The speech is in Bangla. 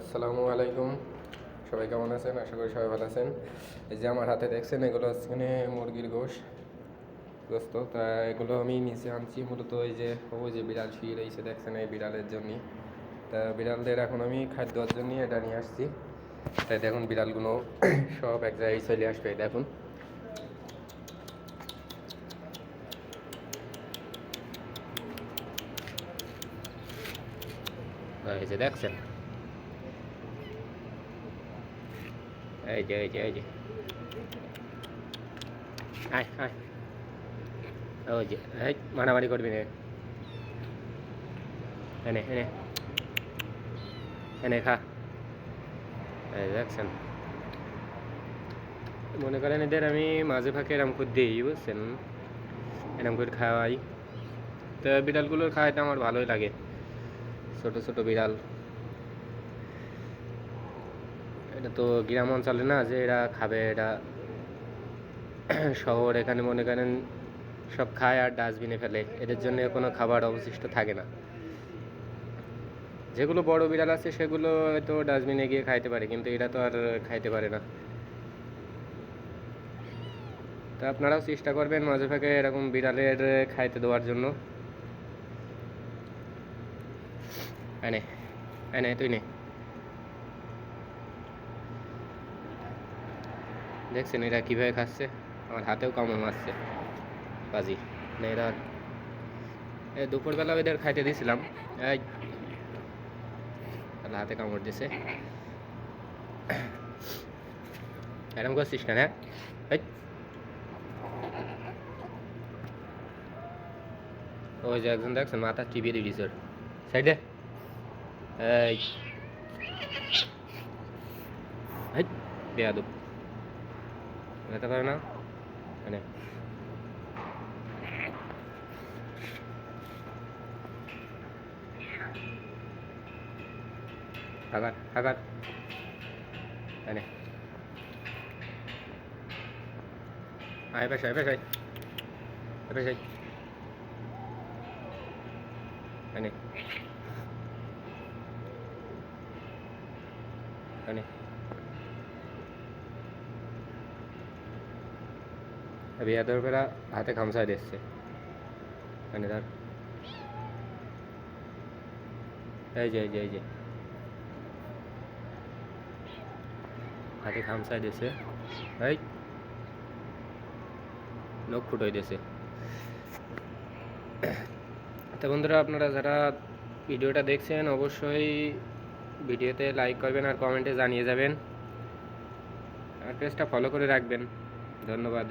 আসসালামু আলাইকুম। সবাই কেমন আছেন? আশা করি সবাই ভালো আছেন। এই যে আমার হাতে দেখছেন, এগুলো হচ্ছে মুরগির গোশ। গোস্ত তা এগুলো আমি নিচে আনছি। মূলত এই যে, ওই যে বিড়াল শুয়ে রয়েছে দেখছেন এই বিড়ালের জন্যই। তা বিড়ালদের এখন আমি খাদ্য দেওয়ার জন্যই এটা নিয়ে আসছি। তাই দেখুন বিড়ালগুলো সব এক জায়গায় চলে আসবে দেখুন। এই যে দেখছেন? এই যে এই যে এই যে আয় আয় ওই যে এই মারামারি করবি না এনে এনে এনে খা এই দেখছেন মনে করেন এদের আমি মাঝে ফাঁকে এরম করে দিই বুঝছেন এরম করে খাওয়াই তো বিড়ালগুলোর খাওয়াইতে আমার ভালোই লাগে ছোট ছোট বিড়াল এটা তো গ্রাম অঞ্চলে না যে এরা খাবে এটা শহর এখানে মনে করেন সব খায় আর ডাস্টবিনে ফেলে। এদের জন্য কোনো খাবার অবশিষ্ট থাকে না। যেগুলো বড় বিড়াল আছে, সেগুলো হয়তো ডাস্টবিনে গিয়ে খাইতে পারে, কিন্তু এটা তো আর খাইতে পারে না। তা আপনারাও চেষ্টা করবেন মাঝে ফাঁকে এরকম বিড়ালের খাইতে দেওয়ার জন্য। এনে এনে তুই নে। দেখছেন এরা কীভাবে খাচ্ছে? আমার হাতেও কামড় মারছে। বাজি। এরা এই দুপুরবেলা এদের খাইতে দিয়েছিলাম। এই। তাহলে হাতে কামড় দিছে। এরকম করছিস কেন হ্যাঁ? ওই যে একজন দেখছেন, মাথা টিপিয়ে দিয়ে দিয়েছে সাইডে। এই। এই। বেয়াদব। যেতে পারে না মানে হাগার হাগার মানে আয় পেশ আয় পেশ আয় পেশ আয় বিয়াদর পেরা হাতে খামসায় দিচ্ছে মানে ধর এই যে এই যে এই যে হাতে খামসায় দিছে এই নখ ফুটোই দিছে তো বন্ধুরা আপনারা যারা ভিডিওটা দেখছেন অবশ্যই ভিডিওতে লাইক করবেন আর কমেন্টে জানিয়ে যাবেন আর পেজটা ফলো করে রাখবেন ধন্যবাদ